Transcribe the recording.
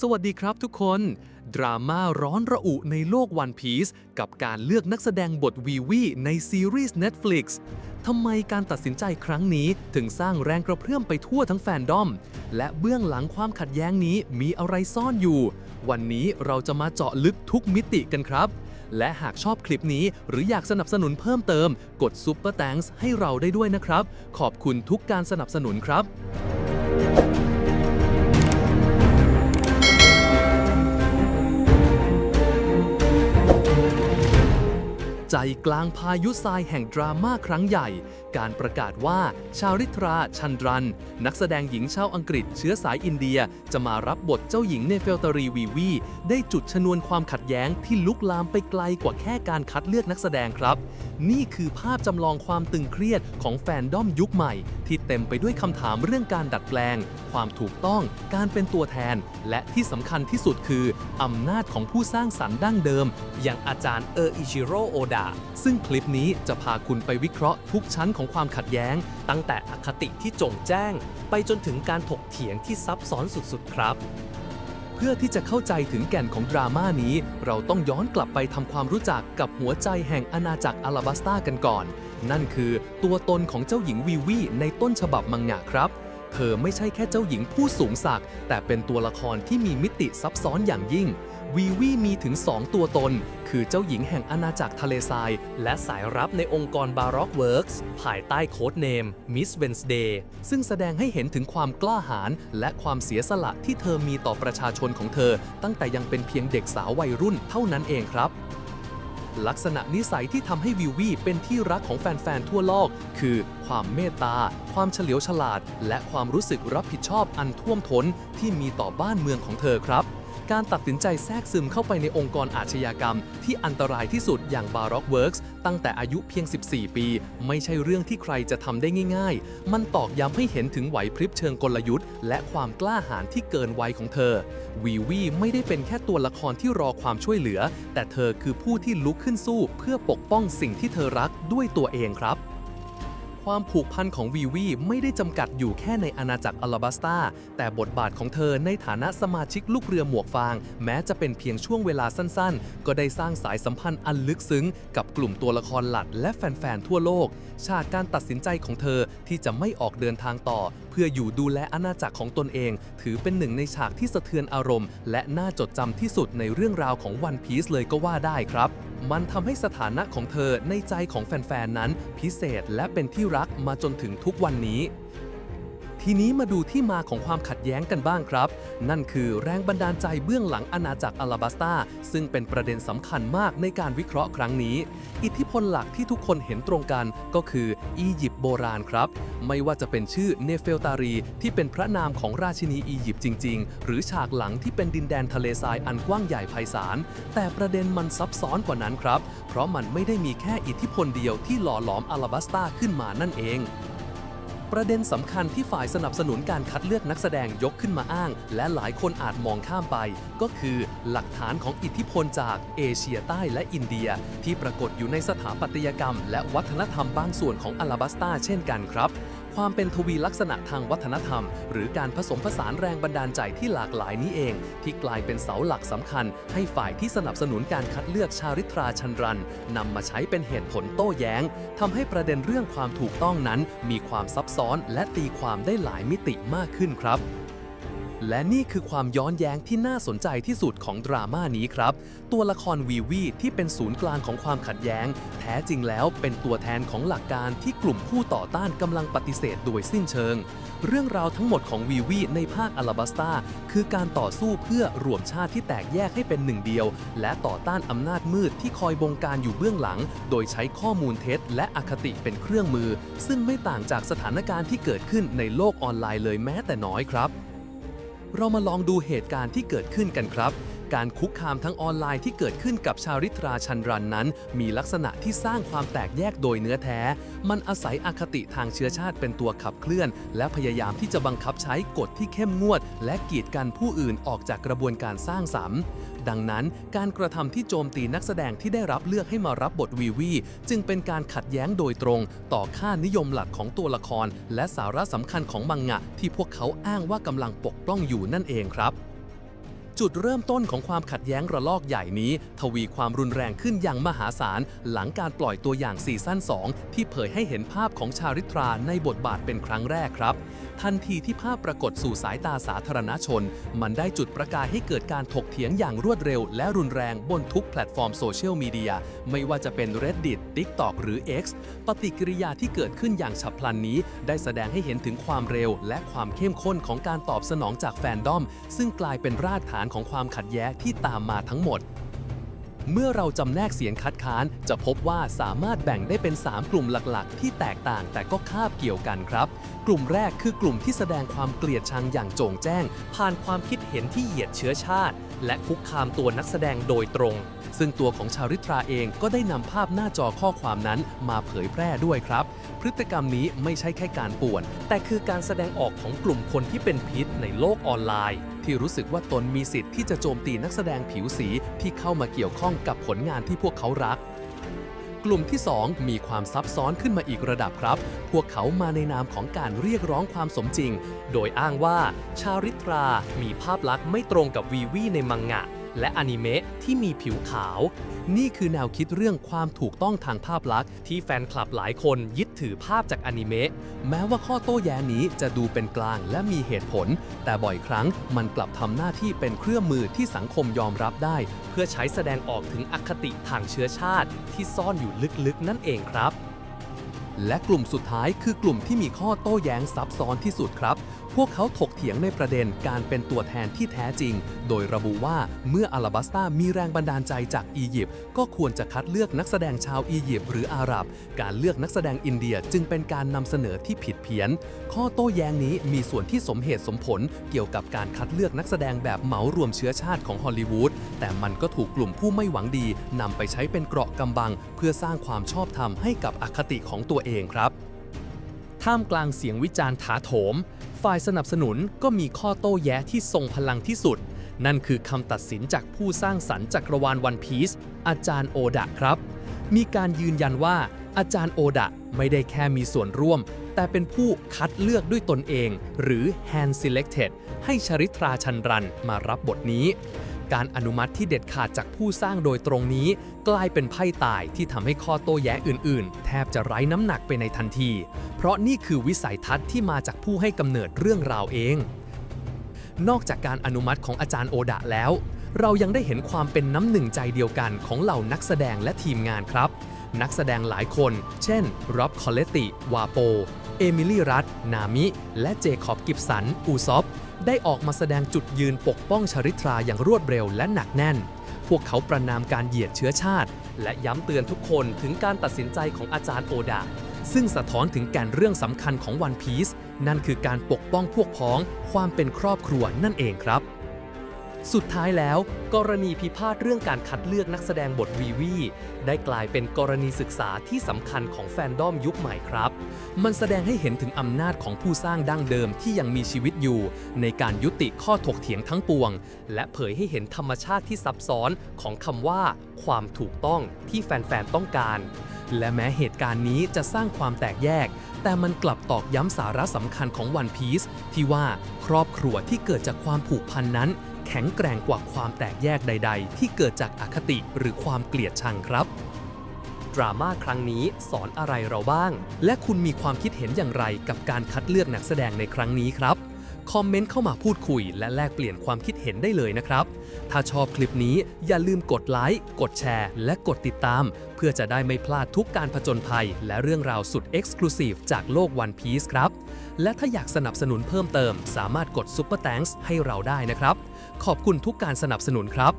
สวัสดีครับทุกคน ดราม่าร้อนระอุในโลก One Piece กับการเลือกนักแสดงบทวีวีในซีรีส์ Netflix ทำไมการตัดสินใจครั้งนี้ถึงสร้างแรงกระเพื่อมไปทั่วทั้งแฟนดอม และเบื้องหลังความขัดแย้งนี้มีอะไรซ่อนอยู่ วันนี้เราจะมาเจาะลึกทุกมิติกันครับ และหากชอบคลิปนี้หรืออยากสนับสนุนเพิ่มเติม กด Super Thanks ให้เราได้ด้วยนะครับ ขอบคุณทุกการสนับสนุนครับ ใจกลางพายุทรายแห่งดราม่าครั้งใหญ่ การประกาศว่าชาริตราชันดรัน นักแสดงหญิงชาวอังกฤษเชื้อสายอินเดียจะมารับบทเจ้าหญิงเนเฟลตรีวีวี ได้จุดชนวนความขัดแย้งที่ลุกลามไปไกลกว่าแค่การคัดเลือกนักแสดงครับ นี่คือภาพจำลองความตึงเครียดของแฟนด้อมยุคใหม่ ที่เต็มไปด้วยคำถามเรื่องการดัดแปลง ความถูกต้อง การเป็นตัวแทน และที่สำคัญที่สุดคืออำนาจของผู้สร้างสรรค์ดั้งเดิม อย่างอาจารย์เอออิชิโร่โอดะซึ่งคลิปนี้จะพาคุณไปวิเคราะห์ทุกชั้นของความขัดแย้ง ตั้งแต่อคติที่จงแจ้ง ไปจนถึงการถกเถียงที่ซับซ้อนสุดๆ ครับ เพื่อที่จะเข้าใจถึงแก่นของดราม่านี้ เราต้องย้อนกลับไปทำความรู้จักกับหัวใจแห่งอาณาจักรอาราบัสตากันก่อน นั่นคือตัวตนของเจ้าหญิงวีวีในต้นฉบับมังงะครับ เธอไม่ใช่แค่เจ้าหญิงผู้สูงศักดิ์แต่เป็นตัวละครที่มีมิติซับซ้อนอย่างยิ่ง วีวีมีถึง 2 ตัวตน คือเจ้าหญิงแห่งอาณาจักรทะเลทราย และสายรับในองค์กรบาร็อกเวิร์กส์ภายใต้โค้ดเนม Miss Wednesday ซึ่งแสดงให้เห็นถึงความกล้าหาญและความเสียสละที่เธอมีต่อประชาชนของเธอ ตั้งแต่ยังเป็นเพียงเด็กสาววัยรุ่นเท่านั้นเองครับ ลักษณะนิสัยที่ทำให้วิววี่เป็นที่รักของแฟน ๆ ทั่วโลก คือความเมตตา ความเฉลียวฉลาด และความรู้สึกรับผิดชอบอันท่วมท้นที่มีต่อบ้านเมืองของเธอครับ การตัดสินใจแทรกซึมเข้าไปในองค์กรอาชญากรรม ที่อันตรายที่สุดอย่าง Baroque Works ตั้งแต่อายุเพียง 14 ปี ไม่ใช่เรื่องที่ใครจะทำได้ง่ายๆ มันตอกย้ำให้เห็นถึงไหวพริบเชิงกลยุทธ์ และความกล้าหาญที่เกินวัยของเธอ วีวีไม่ได้เป็นแค่ตัวละครที่รอความช่วยเหลือ แต่เธอคือผู้ที่ลุกขึ้นสู้ เพื่อปกป้องสิ่งที่เธอรักด้วยตัวเองครับ ความผูกพันของวีวีไม่ได้จำกัดอยู่แค่ในอาณาจักรอลาบัสตาแต่บทบาทของเธอในฐานะสมาชิกลูกเรือหมวกฟาง แม้จะเป็นเพียงช่วงเวลาสั้นๆ ก็ได้สร้างสายสัมพันธ์อันลึกซึ้ง กับกลุ่มตัวละครหลักและแฟนๆ ทั่วโลก ฉากการตัดสินใจของเธอที่จะไม่ออกเดินทางต่อ เพื่ออยู่ดูแลอาณาจักรของตนเอง ถือเป็นหนึ่งในฉากที่สะเทือนอารมณ์ และน่าจดจำที่สุดในเรื่องราวของวันพีซเลยก็ว่าได้ครับ มันทำให้สถานะของเธอในใจของแฟนๆนั้นพิเศษและเป็นที่รักมาจนถึงทุกวันนี้ ทีนี้มาดูที่มาของความขัดแย้งกันบ้างครับ นั่นคือแรงบันดาลใจเบื้องหลังอาณาจักรอาราบัสตาซึ่งเป็นประเด็นสำคัญมากในการวิเคราะห์ครั้งนี้ อิทธิพลหลักที่ทุกคนเห็นตรงกันก็คืออียิปต์โบราณครับ ไม่ว่าจะเป็นชื่อเนเฟลตารี ที่เป็นพระนามของราชินีอียิปต์จริง ๆ หรือฉากหลังที่เป็นดินแดนทะเลทรายอันกว้างใหญ่ไพศาลแต่ประเด็นมันซับซ้อนกว่านั้นครับ เพราะมันไม่ได้มีแค่อิทธิพลเดียวที่หล่อหลอมอาราบัสตาขึ้นมานั่นเอง ประเด็นสำคัญที่ฝ่ายสนับสนุนการคัดเลือกนักแสดงยกขึ้นมาอ้าง และหลายคนอาจมองข้ามไป ก็คือหลักฐานของอิทธิพลจากเอเชียใต้และอินเดีย ที่ปรากฏอยู่ในสถาปัตยกรรม และวัฒนธรรมบางส่วนของอาราบัสตาเช่นกันครับ ความเป็นทวีลักษณะทางวัฒนธรรม หรือการผสมผสานแรงบันดาลใจที่หลากหลายนี้เอง ที่กลายเป็นเสาหลักสำคัญ ให้ฝ่ายที่สนับสนุนการคัดเลือกชาริตราชันรันนำมาใช้เป็นเหตุผลโต้แย้งทำให้ประเด็นเรื่องความถูกต้องนั้น มีความซับซ้อนและตีความได้หลายมิติมากขึ้นครับ และนี่คือความย้อนแย้งที่น่าสนใจที่สุดของดราม่านี้ครับ ตัวละครวีวีที่เป็นศูนย์กลางของความขัดแย้ง แท้จริงแล้วเป็นตัวแทนของหลักการที่กลุ่มผู้ต่อต้านกำลังปฏิเสธโดยสิ้นเชิง เรื่องราวทั้งหมดของวีวีในภาคอาราบัสตาคือการต่อสู้เพื่อรวมชาติที่แตกแยกให้เป็นหนึ่งเดียว และต่อต้านอำนาจมืดที่คอยบงการอยู่เบื้องหลัง โดยใช้ข้อมูลเท็จ และอคติเป็นเครื่องมือ ซึ่งไม่ต่างจากสถานการณ์ที่เกิดขึ้นในโลกออนไลน์เลยแม้แต่น้อยครับ เรามาลองดูเหตุการณ์ที่เกิดขึ้นกันครับ การคุกคามทั้งออนไลน์ที่เกิดขึ้นกับชาริตราชันรันนั้น มีลักษณะที่สร้างความแตกแยกโดยเนื้อแท้ มันอาศัยอคติทางเชื้อชาติเป็นตัวขับเคลื่อน และพยายามที่จะบังคับใช้กฎที่เข้มงวด และกีดกันผู้อื่นออกจากกระบวนการสร้างสรรค์ ดังนั้น การกระทำที่โจมตีนักแสดงที่ได้รับเลือกให้มารับบทวีวีจึงเป็นการขัดแย้งโดยตรง ต่อค่านิยมหลักของตัวละคร และสาระสำคัญของมังงะที่พวกเขาอ้างว่ากำลังปกป้องอยู่นั่นเองครับ จุดเริ่มต้นของความขัดแย้งระลอกใหญ่นี้ ทวีความรุนแรงขึ้นอย่างมหาศาล หลังการปล่อยตัวอย่างซีซั่น 2 ที่เผยให้เห็นภาพของชาริตราในบทบาทเป็นครั้งแรกครับ ทันทีที่ภาพปรากฏสู่สายตาสาธารณชน มันได้จุดประกายให้เกิดการถกเถียงอย่างรวดเร็ว และรุนแรงบนทุกแพลตฟอร์มโซเชียลมีเดียไม่ว่าจะเป็น Reddit TikTok หรือ X ปฏิกิริยาที่เกิดขึ้นอย่างฉับพลันนี้ ได้แสดงให้เห็นถึงความเร็ว และความเข้มข้นของการตอบสนองจากแฟนดอม ซึ่งกลายเป็นรากฐานของความขัดแย้งที่ตามมาทั้งหมด เมื่อเราจำแนกเสียงคัดค้านจะพบว่าสามารถแบ่งได้เป็น 3 กลุ่มหลักๆ ที่แตกต่างแต่ก็คาบเกี่ยวกันครับ กลุ่มแรกคือกลุ่มที่แสดงความเกลียดชังอย่างโจ่งแจ้ง ผ่านความคิดเห็นที่เหยียดเชื้อชาติ และคุกคามตัวนักแสดงโดยตรง ซึ่งตัวของชาริตราเองก็ได้นำภาพหน้าจอข้อความนั้นมาเผยแพร่ด้วยครับ พฤติกรรมนี้ไม่ใช่แค่การป่วน แต่คือการแสดงออกของกลุ่มคนที่เป็นพิษในโลกออนไลน์ ที่รู้สึกว่าตนมีสิทธิ์ที่จะโจมตีนักแสดงผิวสีที่เข้ามาเกี่ยวข้องกับผลงานที่พวกเขารัก กลุ่มที่ 2 มีความซับซ้อนขึ้นมาอีกระดับครับ พวกเขามาในนามของการเรียกร้องความสมจริง โดยอ้างว่าชาริตรา มีภาพลักษณ์ไม่ตรงกับวีวีในมังงะ และอนิเมะที่มีผิวขาว นี่คือแนวคิดเรื่องความถูกต้องทางภาพลักษณ์ที่แฟนคลับหลายคนยึดถือภาพจากอนิเมะแม้ว่าข้อโต้แย้งนี้จะดูเป็นกลางและมีเหตุผล แต่บ่อยครั้งมันกลับทำหน้าที่เป็นเครื่องมือที่สังคมยอมรับได้ เพื่อใช้แสดงออกถึงอคติทางเชื้อชาติ ที่ซ่อนอยู่ลึกๆนั่นเองครับ และกลุ่มสุดท้ายคือกลุ่มที่มีข้อโต้แย้งซับซ้อนที่สุดครับ พวกเขาถกเถียงในประเด็นการเป็นตัวแทนที่แท้จริง โดยระบุว่าเมื่ออาราบัสตามีแรงบันดาลใจจากอียิปต์ก็ควรจะคัดเลือกนักแสดงชาวอียิปต์หรืออาหรับ การเลือกนักแสดงอินเดียจึงเป็นการนำเสนอที่ผิดเพี้ยน ข้อโต้แย้งนี้มีส่วนที่สมเหตุสมผลเกี่ยวกับการคัดเลือกนักแสดงแบบเหมารวมเชื้อชาติของฮอลลีวูดแต่มันก็ถูกกลุ่มผู้ไม่หวังดีนำไปใช้เป็นเกราะกำบัง เพื่อสร้างความชอบธรรมให้กับอคติของตัวเองครับ ท่ามกลางเสียงวิจารณ์ถาโถม ฝ่ายสนับสนุนก็มีข้อโต้แย้ที่ทรงพลังที่สุด นั่นคือคำตัดสินจากผู้สร้างสรรค์จักรวาลวันพีซอาจารย์โอดะครับ มีการยืนยันว่าอาจารย์โอดะไม่ได้แค่มีส่วนร่วม แต่เป็นผู้คัดเลือกด้วยตนเอง หรือ hand selected ให้ชริตราชันรันมารับบทนี้ การอนุมัติที่เด็ดขาดจากผู้สร้างโดยตรงนี้ กลายเป็นไพ่ตายที่ทำให้ข้อโต้แย้งอื่น ๆ แทบจะไร้น้ำหนักไปในทันที เพราะนี่คือวิสัยทัศน์ที่มาจากผู้ให้กำเนิดเรื่องราวเอง นอกจากการอนุมัติของอาจารย์โอดะแล้ว เรายังได้เห็นความเป็นน้ำหนึ่งใจเดียวกันของเหล่านักแสดงและทีมงานครับ นักแสดงหลายคน เช่นร็อบคอลเลติวาโป เอมิลี่รัตนามิ และเจคอบกิบสัน อูซอฟ ได้ออกมาแสดงจุดยืนปกป้องชริตราอย่างรวดเร็วและหนักแน่น พวกเขาประนามการเหยียดเชื้อชาติ และย้ำเตือนทุกคนถึงการตัดสินใจของอาจารย์โอดา ซึ่งสะท้อนถึงแก่นเรื่องสำคัญของวันพีซนั่นคือการปกป้องพวกพ้อง ความเป็นครอบครัวนั่นเองครับ สุดท้ายแล้ว กรณีพิพาทเรื่องการคัดเลือกนักแสดงบทวีวีได้กลายเป็นกรณีศึกษาที่สำคัญของแฟนดอมยุคใหม่ครับ มันแสดงให้เห็นถึงอำนาจของผู้สร้างดั้งเดิมที่ยังมีชีวิตอยู่ ในการยุติข้อถกเถียงทั้งปวง และเผยให้เห็นธรรมชาติที่ซับซ้อนของคำว่า ความถูกต้องที่แฟนๆ ต้องการ และแม้เหตุการณ์นี้จะสร้างความแตกแยก แต่มันกลับตอกย้ำสาระสำคัญของวันพีซที่ว่าครอบครัวที่เกิดจากความผูกพันนั้น แข็งแกร่งกว่าความแตกแยกใด ๆ ที่เกิดจากอคติหรือความเกลียดชังครับดราม่าครั้งนี้สอนอะไรเราบ้าง และคุณมีความคิดเห็นอย่างไรกับการคัดเลือกนักแสดงในครั้งนี้ครับ คอมเมนต์เข้ามาพูดคุย และแลกเปลี่ยนความคิดเห็นได้เลยนะครับ ถ้าชอบคลิปนี้อย่าลืมกดไลค์ กดแชร์ และกดติดตาม เพื่อจะได้ไม่พลาดทุกการผจญภัย และเรื่องราวสุดเอ็กซ์คลูซีฟจากโลกวันพีซครับ และถ้าอยากสนับสนุนเพิ่มเติม สามารถกดซ u p e r Thanks ให้เราได้นะครับ ขอบคุณทุกการสนับสนุนครับ